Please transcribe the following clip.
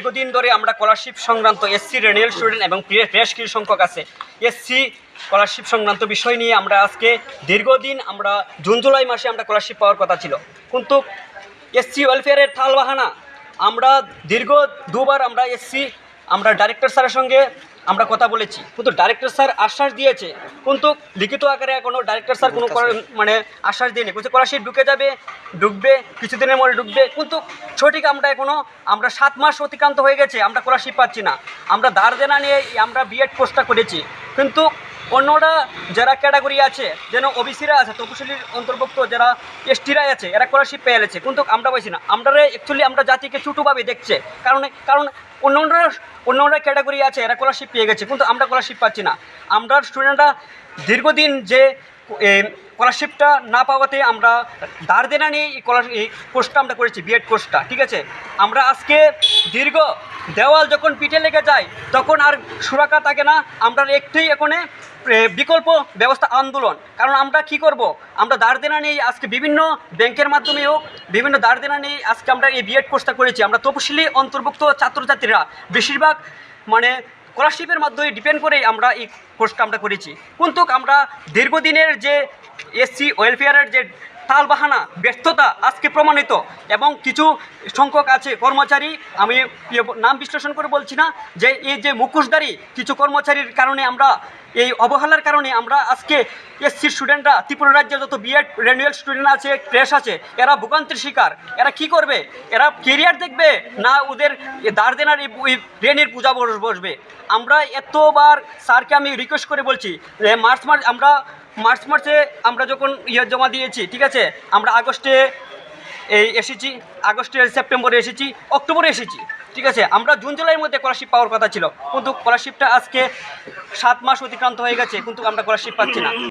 দীর্ঘদিন ধরে আমরা স্কলারশিপ সংক্রান্ত এসসি রেনিয়াল স্টুডেন্ট এবং বেশ কিছু সংখ্যক আছে। এসসি স্কলারশিপ সংক্রান্ত বিষয় নিয়ে আমরা আজকে দীর্ঘদিন আমরা জুন, জুলাই মাসে আমরা স্কলারশিপ পাওয়ার কথা ছিল। কিন্তু এসসি ওয়েলফেয়ারের থাল বাহানা আমরা দীর্ঘ দুবার আমরা এসসি আমরা ডাইরেক্টর স্যারের সঙ্গে আমরা কথা বলেছি। কিন্তু ডাইরেক্টর স্যার আশ্বাস দিয়েছে। কিন্তু লিখিত আকারে এখনও ডাইরেক্টর স্যার কোনো মানে আশ্বাস দিয়নি। কিন্তু স্কলারশিপ ঢুকে যাবে ডুববে কিছুদিনের মধ্যে ডুববে। কিন্তু সঠিক আমরা এখনও আমরা সাত মাস অতিক্রান্ত হয়ে গেছে আমরা স্কলারশিপ পাচ্ছি না। আমরা দার্জেনা দেনা নিয়ে আমরা বিএড কোর্সটা করেছি। কিন্তু অন্যরা যারা ক্যাটাগরি আছে, যেন ওবিসিরা আছে, তপশিলির অন্তর্ভুক্ত যারা এসটিরা আছে, এরা স্কলারশিপ পেয়ে গেছে। কিন্তু আমরা পাইছি না আমরা অ্যাকচুয়ালি আমরা জাতিকে ছোটোভাবে দেখছে। কারণ কারণ অন্যরা অন্যরা ক্যাটাগরি আছে, এরা স্কলারশিপ পেয়ে গেছে, কিন্তু আমরা স্কলারশিপ পাচ্ছি না। আমরা স্টুডেন্টরা দীর্ঘদিন যে স্কলারশিপটা না পাওয়াতে আমরা ধার দেনা নিয়ে এই এই কোর্সটা আমরা করেছি বিএড কোর্সটা ঠিক আছে? আমরা আজকে দীর্ঘ দেওয়াল যখন পিঠে লেগে যায়, তখন আর সুরাকা থাকে না, আমরা একটুই এখানে বিকল্প ব্যবস্থা আন্দোলন। কারণ আমরা কি করব? আমরা দাঁড় দেনা নিয়ে আজকে বিভিন্ন ব্যাংকের মাধ্যমে হোক, বিভিন্ন দাঁড় দেনা নিয়ে আজকে আমরা এই বিএড কোর্সটা করেছি। আমরা তপশিলি অন্তর্ভুক্ত ছাত্রছাত্রীরা, বেশিরভাগ মানে স্কলারশিপের মাধ্যমে ডিপেন্ড করেই আমরা এই কোর্সটা আমরা করেছি। কিন্তু আমরা দীর্ঘদিনের যে এসসি ওয়েলফেয়ারের যে তাল বাহানা ব্যর্থতা আজকে প্রমাণিত এবং কিছু সংখ্যক আছে কর্মচারী, আমি ইয়ে নাম বিশ্লেষণ করে বলছি না, যে এই যে মুখোশধারী, কিছু কর্মচারীর কারণে আমরা, এই অবহেলার কারণে আমরা আজকে এসসি স্টুডেন্টরা, ত্রিপুরা রাজ্যের যত বিএড, রেনুয়াল স্টুডেন্ট আছে ক্রেশ আছে, এরা ভোগান্তির শিকার, এরা কি করবে? এরা কেরিয়ার দেখবে? না ওদের দাঁড় দেনার এই এই রেনের পূজা বস- বসবে? আমরা এতবার স্যারকে আমি রিকোয়েস্ট করে বলছি মার্চ মাস আমরা মার্চ মার্চে আমরা যখন ইয়ে জমা দিয়েছি, ঠিক আছে? আমরা আগস্টে এই এসেছি, আগস্টে সেপ্টেম্বরে এসেছি, অক্টোবরে এসেছি, ঠিক আছে? আমরা জুন জুলাইয়ের মধ্যে স্কলারশিপ পাওয়ার কথা ছিল, কিন্তু স্কলারশিপটা আজকে সাত মাস অতিক্রান্ত হয়ে গেছে, কিন্তু আমরা স্কলারশিপ পাচ্ছি না।